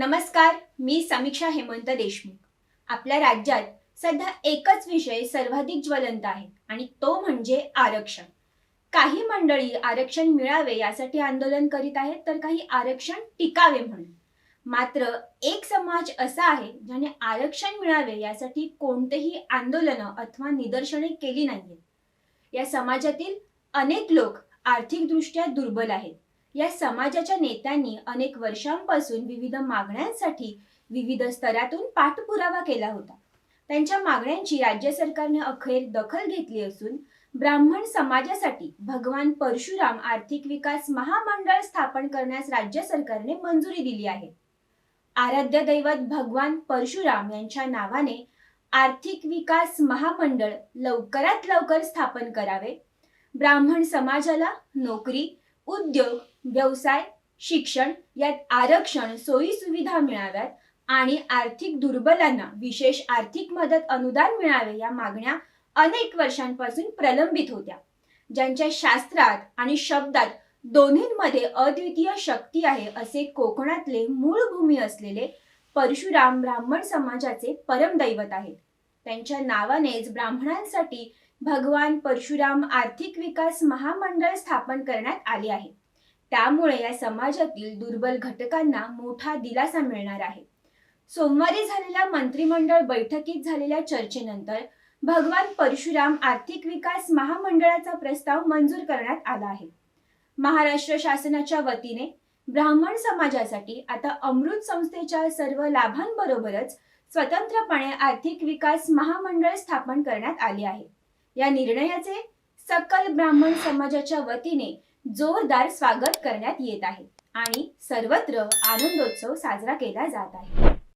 नमस्कार मी समीक्षा हेमंत देशमुख. आपल्या राज्यात सध्या एकच विषय सर्वाधिक ज्वलंत आहे आणि तो म्हणजे आरक्षण. काही मंडळी आरक्षण मिळावे यासाठी आंदोलन करीत आहेत तर काही आरक्षण टिकावे म्हणून. मात्र एक समाज असा आहे ज्याने आरक्षण मिळावे यासाठी कोणतेही आंदोलन अथवा निदर्शने केली नाहीत या समाजातील अनेक लोक आर्थिकदृष्ट्या दुर्बल आहेत. या समाजाच्या नेत्यांनी अनेक वर्षांपासून विविध मागण्यांसाठी विविध स्तरातून पाठपुरावा केला होता. त्यांच्या मागण्यांची राज्य सरकारने अखेर दखल घेतली असून ब्राह्मण समाजासाठी भगवान परशुराम आर्थिक विकास महामंडळ स्थापन करण्यास राज्य सरकारने मंजुरी दिली आहे. आराध्य दैवत भगवान परशुराम यांच्या नावाने आर्थिक विकास महामंडळ लवकरात लवकर स्थापन करावे. ब्राह्मण समाजाला नोकरी उद्योग व्यवसाय शिक्षण यात आरक्षण सोयी सुविधा मिळाव्यात आणि आर्थिक दुर्बलांना विशेष आर्थिक मदत अनुदान मिळावे या मागण्या अनेक वर्षांपासून प्रलंबित होत्या. ज्यांच्या शास्त्रात आणि शब्दात दोन्हींमध्ये अद्वितीय शक्ती आहे असे कोकणातले मूळ भूमी असलेले परशुराम ब्राह्मण समाजाचे परमदैवत आहेत. त्यांच्या नावानेच ब्राह्मणांसाठी भगवान परशुराम आर्थिक विकास महामंडळ स्थापन करण्यात आले आहे. त्यामुळे या समाजातील दुर्बल घटकांना मोठा दिलासा मिळणार आहे. सोमवारी झालेल्या मंत्रिमंडळ बैठकीत झालेल्या चर्चेनंतर भगवान परशुराम आर्थिक विकास महामंडळाचा प्रस्ताव मंजूर करण्यात आला आहे. महाराष्ट्र शासनाच्या वतीने ब्राह्मण समाजासाठी आता अमृत संस्थेच्या सर्व लाभांबरोबरच स्वतंत्रपणे आर्थिक विकास महामंडळ स्थापन करण्यात आले आहे. या निर्णयाचे सकल ब्राह्मण समाजाच्या वतीने जोरदार स्वागत करण्यात येत आहे आणि सर्वत्र आनंदोत्सव साजरा केला जात आहे.